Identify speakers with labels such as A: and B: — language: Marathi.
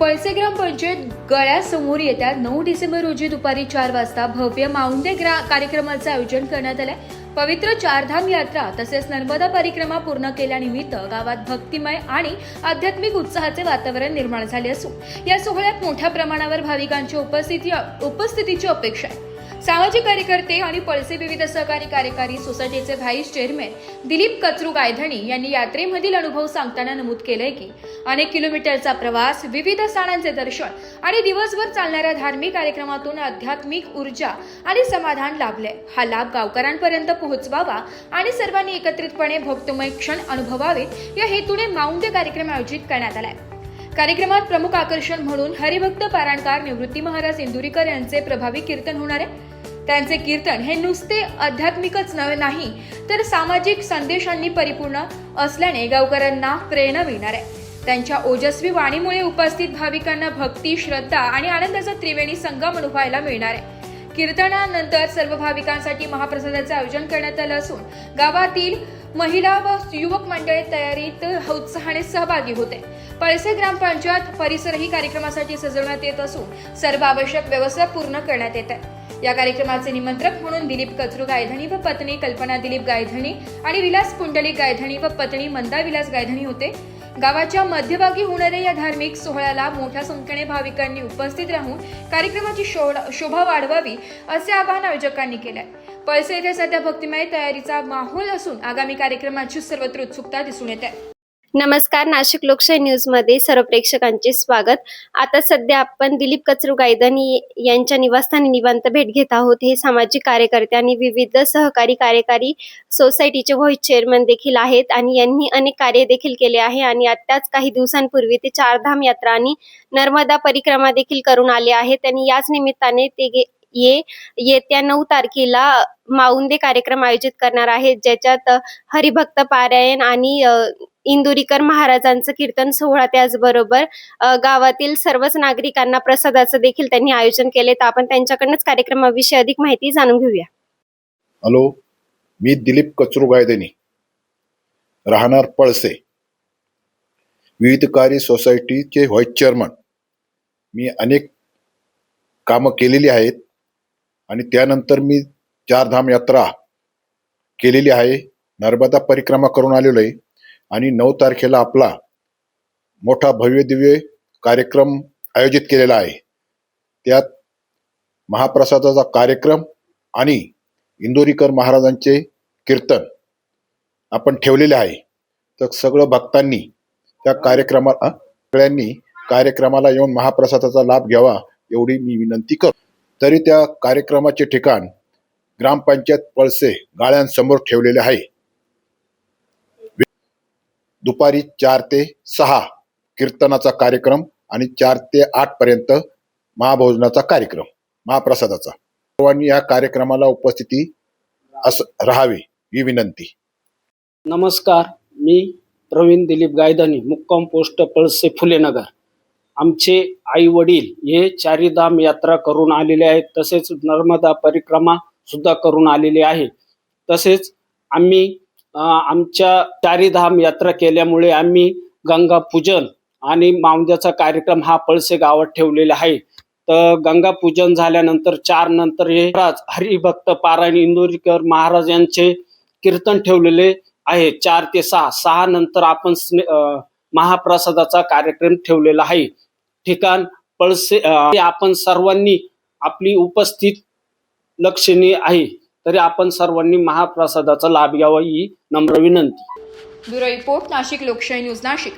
A: पळसे ग्रामपंचायत गळ्यासमोर येत्या नऊ डिसेंबर रोजी दुपारी चार वाजता भव्य माऊंदे ग्रा कार्यक्रमाचं आयोजन करण्यात आलंय. पवित्र चारधाम यात्रा तसेच नर्मदा परिक्रमा पूर्ण केल्यानिमित्त गावात भक्तिमय आणि आध्यात्मिक उत्साहाचे वातावरण निर्माण झाले असून या सोहळ्यात मोठ्या प्रमाणावर भाविकांची उपस्थिती उपस्थितीची अपेक्षा आहे. सामाजिक कार्यकर्ते आणि पळसे विविध सहकारी कार्यकारी सोसायटीचे व्हाईस चेअरमॅन दिलीप कचरू गायधणी यांनी यात्रेमधील अनुभव सांगताना नमूद केलंय की अनेक किलोमीटरचा प्रवास विविध स्थानांचे दर्शन आणि दिवसभर चालणाऱ्या धार्मिक कार्यक्रमातून आध्यात्मिक ऊर्जा आणि समाधान लाभले हा लाभ गावकऱ्यांपर्यंत पोहोचवावा आणि सर्वांनी एकत्रितपणे भक्तमय क्षण अनुभवावेत या हेतूने माऊंदे कार्यक्रम आयोजित करण्यात आलाय. कार्यक्रमात प्रमुख आकर्षण म्हणून हरिभक्त पारायणकार निवृत्ती महाराज इंदुरीकर यांचे प्रभावी कीर्तन होणार आहे. त्यांचे कीर्तन हे नुसते आध्यात्मिकच नव्हे नाही तर सामाजिक संदेशांनी परिपूर्ण असल्याने गावकऱ्यांना प्रेरणा मिळणार आहे. त्यांच्या ओजस्वी वाणीमुळे उपस्थित भाविकांना भक्ती श्रद्धा आणि आनंदाचा त्रिवेणी संगम अनुभवायला मिळणार आहे. कीर्तनानंतर सर्व भाविकांसाठी महाप्रसादाचे आयोजन करण्यात आलं असून गावातील महिला व युवक मंडळी तयारीत उत्साहाने सहभागी होते. पळसे ग्रामपंचायत परिसरही कार्यक्रमासाठी सजवण्यात येत असून सर्व आवश्यक व्यवस्था पूर्ण करण्यात येत आहे. या कार्यक्रमाचे निमंत्रक म्हणून दिलीप कचरू गायधणी व पत्नी कल्पना दिलीप गायधणी आणि विलास पुंडलिक गायधणी व पत्नी मंदा विलास गायधणी होते. गावाच्या मध्यभागी होणाऱ्या या धार्मिक सोहळ्याला मोठ्या संख्येने भाविकांनी उपस्थित राहून कार्यक्रमाची शोभा शोभा वाढवावी असे आवाहन आयोजकांनी केले आहे पळसे येथे सध्या भक्तिमय तयारीचा माहोल असून आगामी कार्यक्रमाची सर्वत्र उत्सुकता दिसून येते
B: नमस्कार नाशिक लोकशाही न्यूजमध्ये सर्व प्रेक्षकांचे स्वागत. आता सध्या आपण दिलीप कचरू गायदनी यांच्या निवासस्थानी निवांत भेट घेत आहोत. हे सामाजिक कार्यकर्ते आणि विविध सहकारी कार्यकारी सोसायटीचे व्हाईस चेअरमन देखील आहेत आणि यांनी अनेक कार्य देखील केले आहे आणि आत्ताच काही दिवसांपूर्वी ते चारधाम यात्रा आणि नर्मदा परिक्रमा देखील करून आले आहेत आणि याच निमित्ताने ते गे- ये येत्या नऊ तारखेला माऊंदे कार्यक्रम आयोजित करणार आहेत ज्याच्यात हरिभक्त पारायण आणि इंदुरीकर महाराजांचं कीर्तन सोहळा त्याचबरोबर गावातील सर्वच नागरिकांना प्रसादाचं देखील त्यांनी आयोजन केले. तर आपण त्यांच्याकडनंच कार्यक्रमाविषयी अधिक माहिती जाणून घेऊया.
C: हॅलो मी दिलीप कचरू गायदेनी राहणार पळसे विविधकारी सोसायटीचे व्हाईस चेअरमन. मी अनेक कामं केलेली आहेत आणि त्यानंतर मी चारधाम यात्रा केलेली आहे. नर्मदा परिक्रमा करून आलेलो आहे. आणि नऊ तारखेला आपला मोठा भव्य दिव्य कार्यक्रम आयोजित केलेला आहे. त्यात महाप्रसादाचा कार्यक्रम आणि इंदोरीकर महाराजांचे कीर्तन आपण ठेवलेले आहे. तर सगळं भक्तांनी त्या कार्यक्रमाला सगळ्यांनी कार्यक्रमाला येऊन महाप्रसादाचा लाभ घ्यावा एवढी मी विनंती करतो. तरी त्या कार्यक्रमाचे ठिकाण ग्रामपंचायत पळसे गाळ्यांसमोर ठेवलेले आहे. दुपारी चार ते सहा कीर्तनाचा कार्यक्रम आणि चार ते आठ पर्यंत महाभोजनाचा कार्यक्रम महाप्रसादाचा. सर्वांनी या कार्यक्रमाला उपस्थिती अस राहावी ही विनंती.
D: नमस्कार मी प्रवीण दिलीप गायदानी मुक्काम पोस्ट पळसे फुलेनगर. आमचे आई वडील हे चारीधाम यात्रा करून आलेले आहेत तसेच नर्मदा परिक्रमा सुद्धा करून आलेले आहे तसेच आम्ही आमच्या चारीधाम यात्रा केल्यामुळे आम्ही गंगा पूजन आणि मावंद्याचा कार्यक्रम हा पळसे गावात ठेवलेला आहे. तर गंगा पूजन झाल्यानंतर चार नंतर हे महाराज हरिभक्त पारायण इंदोरीकर महाराज यांचे कीर्तन ठेवलेले आहे. चार ते सहा सहा नंतर आपण स्ने- महाप्रसादाचा कार्यक्रम ठेवलेला आहे. ठिकाण पळसे आपण सर्वांनी आपली उपस्थित लक्षणीय आहे. तरी आपण सर्वांनी महाप्रसादाचा लाभ घ्यावा ही नम्र विनंती.
A: ब्युरो रिपोर्ट नाशिक लोकशाही न्यूज नाशिक.